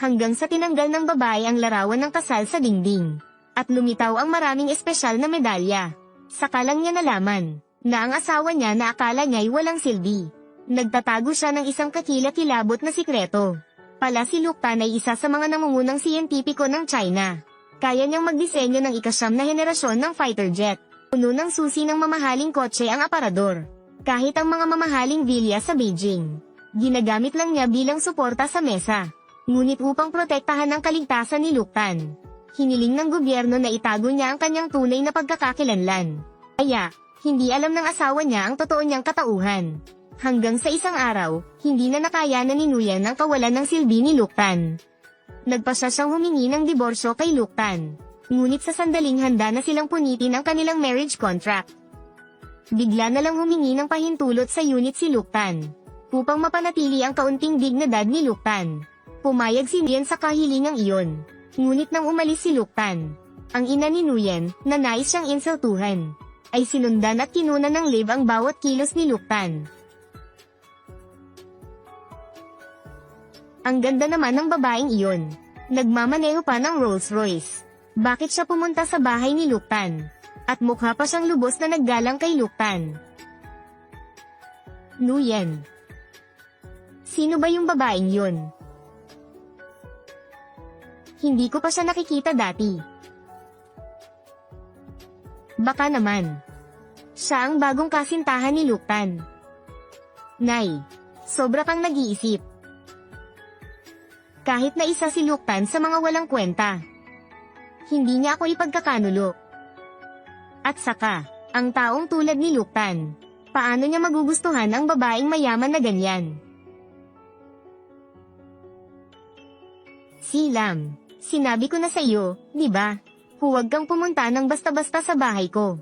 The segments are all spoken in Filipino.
Hanggang sa tinanggal ng babae ang larawan ng kasal sa dingding. At lumitaw ang maraming espesyal na medalya. Saka lang niya nalaman, na ang asawa niya na akala niya'y walang silbi. Nagtatago siya ng isang kakilakilabot na sikreto. Pala si Luktan ay isa sa mga nangungunang siyentipiko ng China. Kaya niyang magdisenyo ng ikasyam na henerasyon ng fighter jet. Puno ng susi ng mamahaling kotse ang aparador. Kahit ang mga mamahaling bilya sa Beijing. Ginagamit lang niya bilang suporta sa mesa. Ngunit upang protektahan ang kaligtasan ni Luktan. Hiniling ng gobyerno na itago niya ang kanyang tunay na pagkakakilanlan. Kaya, hindi alam ng asawa niya ang totoo niyang katauhan. Hanggang sa isang araw, hindi na nakayanan ni Nguyen ang kawalan ng silbi ni Luktan. Nagpasya siyang humingi ng diborsyo kay Luktan. Ngunit sa sandaling handa na silang punitin ang kanilang marriage contract. Bigla na lang humingi ng pahintulot sa unit si Luktan. Upang mapanatili ang kaunting dignidad ni Luktan. Pumayag si Nguyen sa kahilingang iyon. Ngunit nang umalis si Luktan, ang ina ni Nguyen, na nais siyang insultuhan, ay sinundan at kinunan ng live ang bawat kilos ni Luktan. Ang ganda naman ng babaeng iyon. Nagmamaneho pa ng Rolls Royce. Bakit siya pumunta sa bahay ni Luktan? At mukha pa siyang lubos na naggalang kay Luktan. Nuyen. Sino ba yung babaeng yun? Hindi ko pa siya nakikita dati. Baka naman. Siya ang bagong kasintahan ni Luktan. Nay, sobra kang nag-iisip. Kahit na isa si Luktan sa mga walang kwenta. Hindi niya ako ipagkakanulo. At saka, ang taong tulad ni Luktan, paano niya magugustuhan ang babaeng mayaman na ganyan? Silam, sinabi ko na sa iyo, di ba? Huwag kang pumunta ng basta-basta sa bahay ko.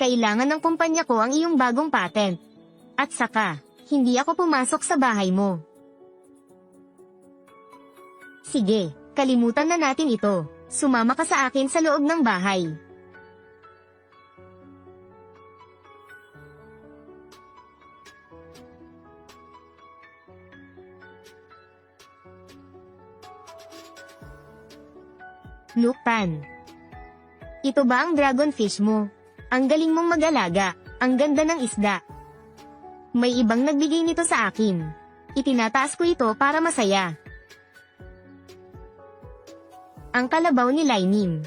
Kailangan ng kumpanya ko ang iyong bagong patent. At saka, hindi ako pumasok sa bahay mo. Sige, kalimutan na natin ito. Sumama ka sa akin sa loob ng bahay. Luktan. Ito ba ang dragonfish mo? Ang galing mong mag-alaga, ang ganda ng isda. May ibang nagbigay nito sa akin. Itinataas ko ito para masaya. Ang kalabaw ni Lainim.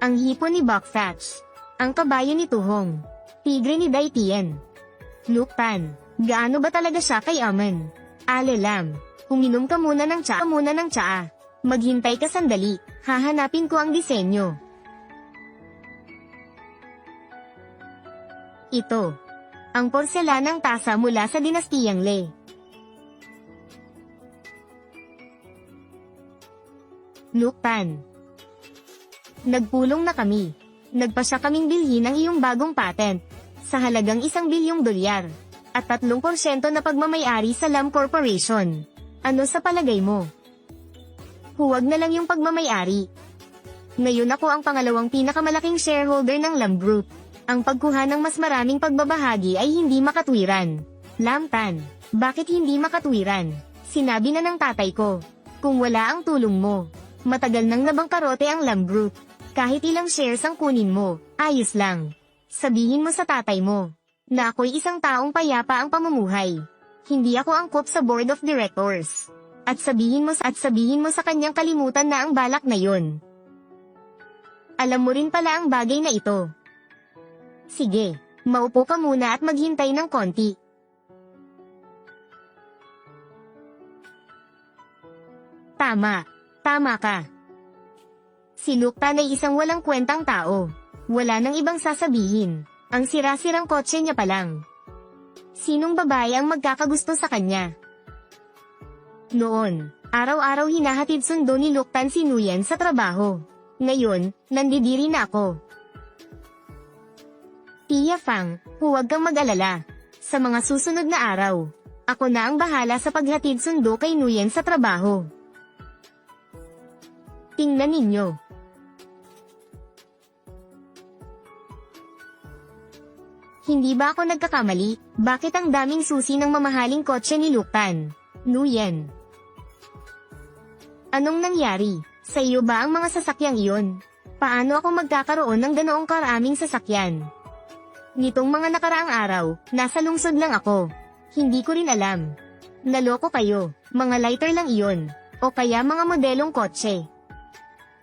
Ang hipon ni Buckfatch. Ang kabayo ni Tuhong. Tigre ni Daitien. Luktan. Gaano ba talaga siya kay Aman? Alelam. Uminom ka muna ng tsaa muna ng tsaa. Maghintay ka sandali. Hahanapin ko ang disenyo. Ito. Ang porselanang tasa mula sa dinastiyang Le. Luktan. Nagpulong na kami. Nagpasya kaming bilhin ang iyong bagong patent. Sa halagang isang bilyong dolyar. At 3% na pagmamayari sa LAM Corporation. Ano sa palagay mo? Huwag na lang yung pagmamayari. Ngayon ako ang pangalawang pinakamalaking shareholder ng LAM Group. Ang pagkuha ng mas maraming pagbabahagi ay hindi makatwiran. Lamtan, bakit hindi makatwiran? Sinabi na ng tatay ko. Kung wala ang tulong mo, matagal nang nabangkarote ang LAM Group. Kahit ilang shares ang kunin mo, ayos lang. Sabihin mo sa tatay mo, na ako'y isang taong payapa ang pamumuhay. Hindi ako angkop sa board of directors. At sabihin mo at sabihin mo sa kanyang kalimutan na ang balak na yon. Alam mo rin pala ang bagay na ito. Sige, maupo ka muna at maghintay ng konti. Tama, tama ka. Si Luktan ay isang walang kwentang tao. Wala nang ibang sasabihin. Ang sira-sirang kotse niya pa lang. Sinong babae ang magkakagusto sa kanya? Noon, araw-araw hinahatid sundo ni Luktan si Nuyen sa trabaho. Ngayon, nandidiri na ako. Tia Fang, huwag kang mag-alala. Sa mga susunod na araw, ako na ang bahala sa paghatid sundo kay Nuyen sa trabaho. Tingnan ninyo. Hindi ba ako nagkakamali? Bakit ang daming susi ng mamahaling kotse ni Luktan? Nuyen. Anong nangyari? Sa iyo ba ang mga sasakyang iyon? Paano ako magkakaroon ng ganoong karaming sasakyan? Nitong mga nakaraang araw, nasa lungsod lang ako. Hindi ko rin alam. Naloko kayo, mga lighter lang iyon. O kaya mga modelong kotse.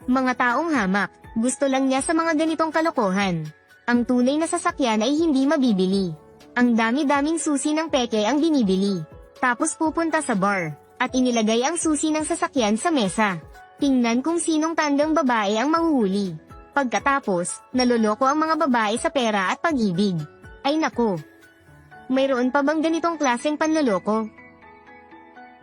Mga taong hamak, gusto lang niya sa mga ganitong kalokohan. Ang tunay na sasakyan ay hindi mabibili. Ang dami-daming susi ng peke ang binibili. Tapos pupunta sa bar, at inilagay ang susi ng sasakyan sa mesa. Tingnan kung sinong tandang babae ang mahuhuli. Pagkatapos, naloloko ang mga babae sa pera at pag-ibig. Ay nako. Mayroon pa bang ganitong klaseng panloloko?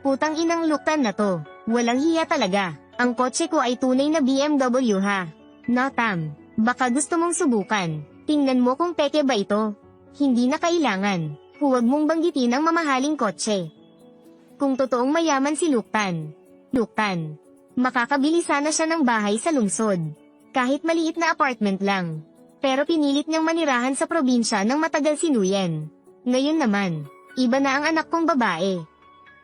Putang inang luktan na to. Walang hiya talaga. Ang kotse ko ay tunay na BMW ha. Notam. Baka gusto mong subukan. Tingnan mo kung peke ba ito. Hindi na kailangan. Huwag mong banggitin ang mamahaling kotse. Kung totoong mayaman si Luktan. Luktan. Makakabili sana siya ng bahay sa lungsod. Kahit maliit na apartment lang. Pero pinilit niyang manirahan sa probinsya ng matagal si Nuyen. Ngayon naman, iba na ang anak kong babae.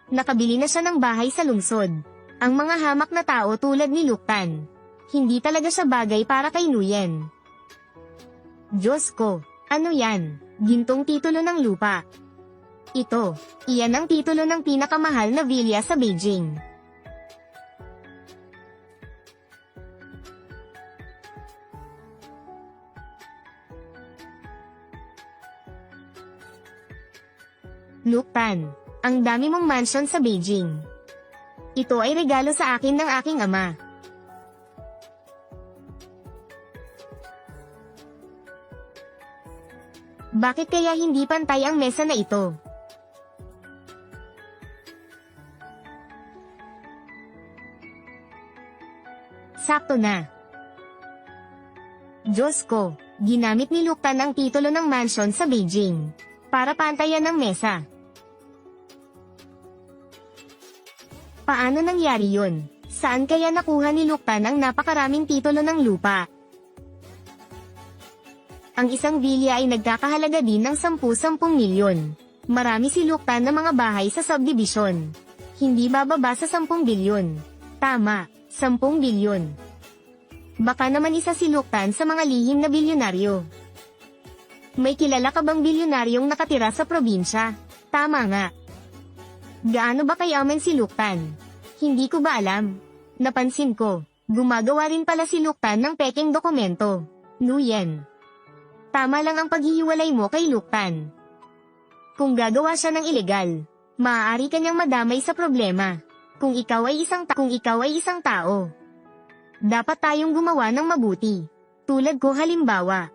Nakabili na siya ng bahay sa lungsod. Ang mga hamak na tao tulad ni Luktan. Hindi talaga siya bagay para kay Nuyen. Diyos ko, ano yan? Gintong titulo ng lupa. Ito, iyan ang titulo ng pinakamahal na villa sa Beijing. Luktan, ang dami mong mansion sa Beijing. Ito ay regalo sa akin ng aking ama. Bakit kaya hindi pantay ang mesa na ito? Sakto na. Diyos ko, ginamit ni Luktan ang titulo ng mansion sa Beijing. Para pantayan ng mesa. Paano nangyari yun? Saan kaya nakuha ni Luktan ang napakaraming titulo ng lupa? Ang isang villa ay nagkakahalaga din ng 10-10 milyon. Marami si Luktan na mga bahay sa subdivision. Hindi bababa sa 10 bilyon. Tama, 10 bilyon. Baka naman isa si Luktan sa mga lihim na bilyonaryo. May kilala ka bang bilyonaryong nakatira sa probinsya? Tama nga. Gaano ba kayaman si Luktan? Hindi ko ba alam? Napansin ko, gumagawa rin pala si Luktan ng peking dokumento. Nuyen. Tama lang ang paghihiwalay mo kay Luktan. Kung gagawa siya ng ilegal, maaari kanyang madamay sa problema. Kung ikaw ay isang ta- kung ikaw ay isang tao, dapat tayong gumawa ng mabuti. Tulad ko halimbawa,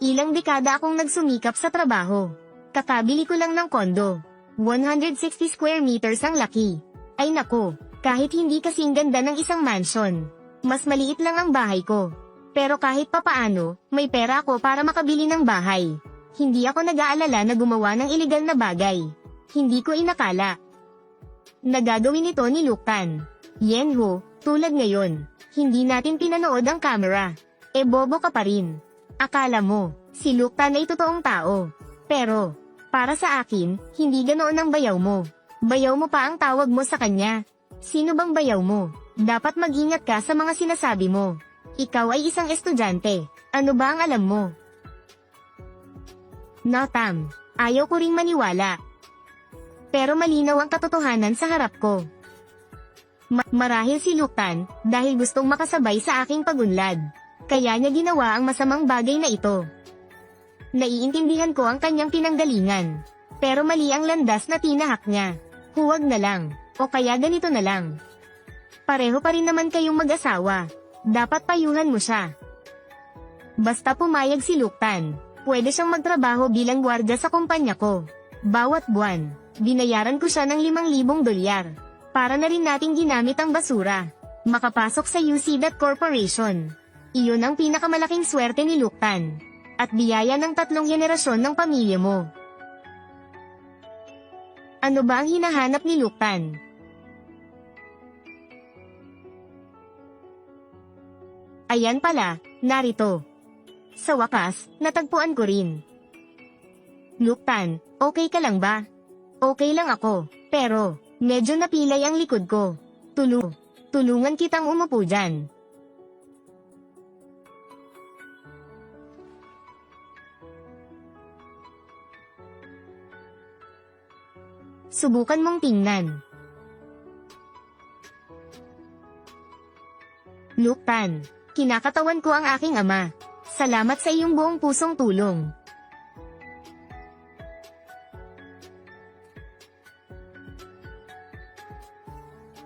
ilang dekada akong nagsumikap sa trabaho. Kakabili ko lang ng kondo. 160 square meters ang laki. Ay nako, kahit hindi kasing ganda ng isang mansion, mas maliit lang ang bahay ko. Pero kahit papaano, may pera ako para makabili ng bahay. Hindi ako nag-aalala na gumawa ng ilegal na bagay. Hindi ko inakala. Nagagawin ito ni Luktan. Yen ho, tulad ngayon, hindi natin pinanood ang camera. E bobo ka pa rin. Akala mo, si Luktan ay totoong tao. Pero, para sa akin, hindi ganoon ang bayaw mo. Bayaw mo pa ang tawag mo sa kanya. Sino bang bayaw mo? Dapat mag-ingat ka sa mga sinasabi mo. Ikaw ay isang estudyante. Ano ba ang alam mo? Notam, ayaw ko ring maniwala. Pero malinaw ang katotohanan sa harap ko. Ma- marahil si Luktan, dahil gustong makasabay sa aking pagunlad. Kaya niya ginawa ang masamang bagay na ito. Naiintindihan ko ang kanyang pinanggalingan. Pero mali ang landas na tinahak niya. Huwag na lang, o kaya ganito na lang. Pareho pa rin naman kayong mag-asawa. Dapat payuhan mo siya. Basta pumayag si Luktan, pwede siyang magtrabaho bilang gwardya sa kumpanya ko. Bawat buwan, binayaran ko siya ng 5,000 dolyar. Para na rin nating ginamit ang basura. Makapasok sa UC Corporation. Iyon ang pinakamalaking swerte ni Luktan. At biyaya ng tatlong henerasyon ng pamilya mo. Ano ba ang hinahanap ni Luktan? Ayan pala, narito. Sa wakas, natagpuan ko rin. Luktan, okay ka lang ba? Okay lang ako, pero, medyo napilay ang likod ko. Tulo. Tulungan kitang umupo dyan. Subukan mong tingnan. Luke Tan, kinakatawan ko ang aking ama. Salamat sa iyong buong pusong tulong.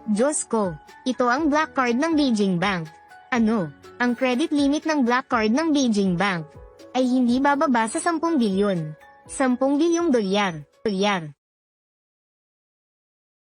Diyos ko, ito ang black card ng Beijing Bank. Ano, ang credit limit ng black card ng Beijing Bank ay hindi bababa sa 10 bilyon. 10 bilyong dolyar. Dolyar.